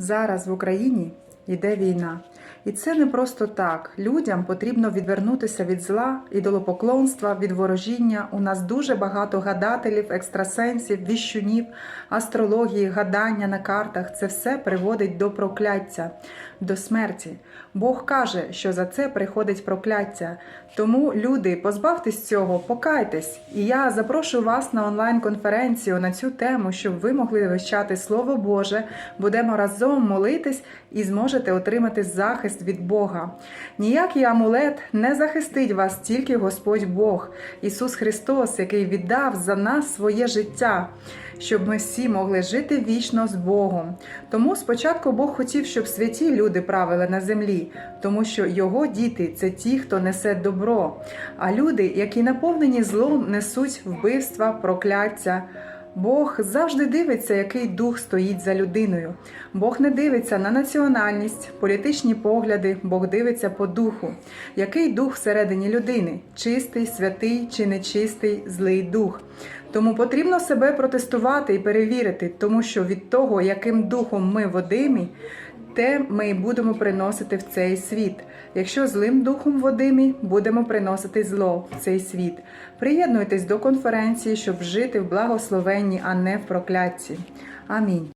Зараз в Україні йде війна. І це не просто так. Людям потрібно відвернутися від зла, ідолопоклонства, від ворожіння. У нас дуже багато гадателів, екстрасенсів, віщунів, астрології, гадання на картах. Це все приводить до прокляття, до смерті. Бог каже, що за це приходить прокляття. Тому, люди, позбавтесь цього, покайтесь. І я запрошую вас на онлайн-конференцію на цю тему, щоб ви могли вивчати Слово Боже. Будемо разом молитись і зможете отримати захист від Бога. Ніякий амулет не захистить вас, тільки Господь Бог, Ісус Христос, який віддав за нас своє життя. Щоб ми всі могли жити вічно з Богом. Тому спочатку Бог хотів, щоб святі люди правили на землі, тому що його діти це ті, хто несе добро. А люди, які наповнені злом, несуть вбивства, прокляття. Бог завжди дивиться, який дух стоїть за людиною. Бог не дивиться на національність, політичні погляди, Бог дивиться по духу. Який дух всередині людини? Чистий, святий чи нечистий, злий дух. Тому потрібно себе протестувати і перевірити, тому що від того, яким духом ми водимі, те ми будемо приносити в цей світ. Якщо злим духом водимі, будемо приносити зло в цей світ. Приєднуйтесь до конференції, щоб жити в благословенні, а не в проклятті. Амінь.